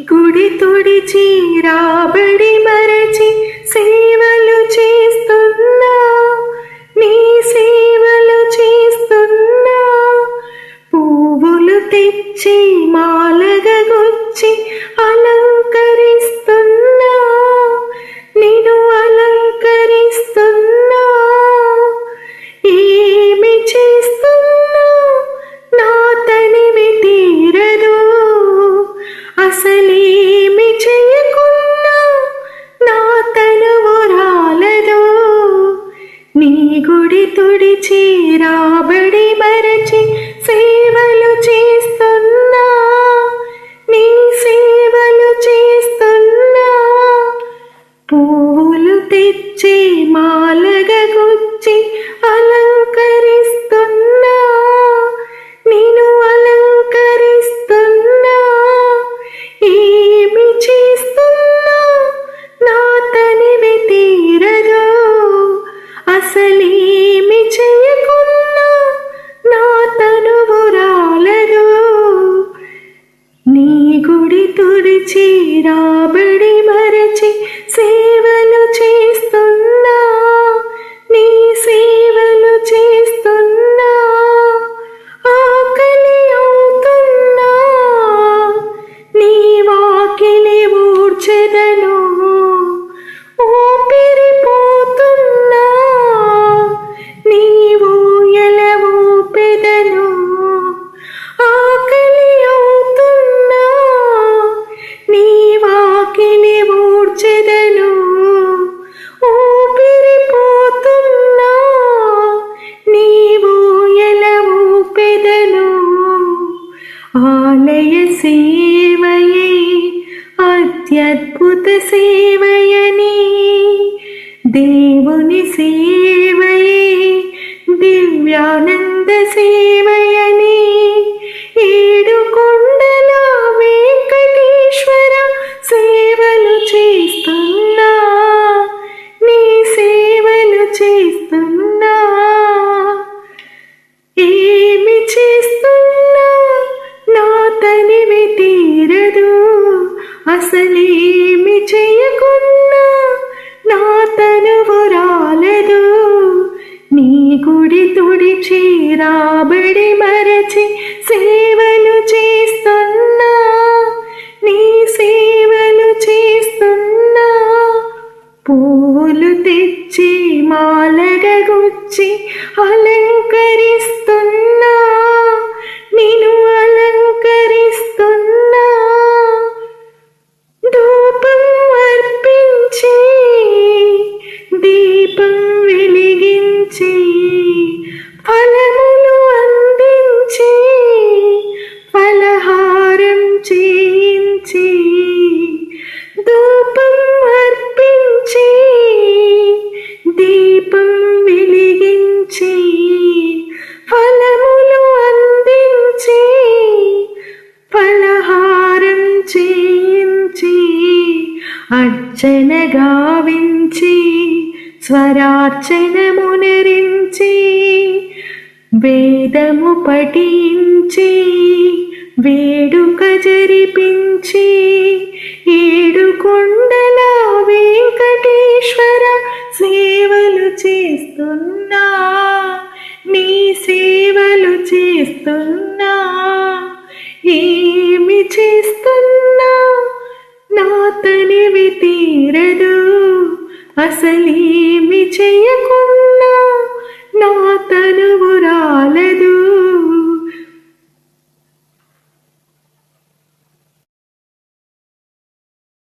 గుడి తుడిచి రాబడి మరచి విడిచి రాబడి మరచి సేవలు చేస్తున్నా. నీ సేవలు చేస్తున్నా. పువ్వులు తెచ్చి తుడిచి ఆలయ సేవయే అత్యద్భుత సేవయని. దేవుని సేవయే దివ్యానంద సేవయని. అసలేమి చేయకున్నా నా తనువు నీ గుడి తుడిచి రాబడి మరచి సేవలు చేస్తున్నా. నీ సేవలు చేస్తున్నా. పూలు తెచ్చి మాలగ గుచ్చి అలంకరిస్తున్నా. వెలిగించి ఫలములు అందించి ఫలహారం చేయించి ధూపం అర్పించి దీపం వెలిగించి ఫలములు అందించి ఫలహారం చేయించి అర్చన స్వరార్చనమునరించి స్వరార్చన మునరించి వేదము పఠించి వేడుక జరిపించి ఏడు కొండల వెంకటేశ్వర సేవలు చేస్తున్నా. నీ సేవలు చేస్తున్నా. ఏమి చేస్తున్నా? నా తనివి తీరదు. అసలేమి చెయ్యకున్నా నా తనువురా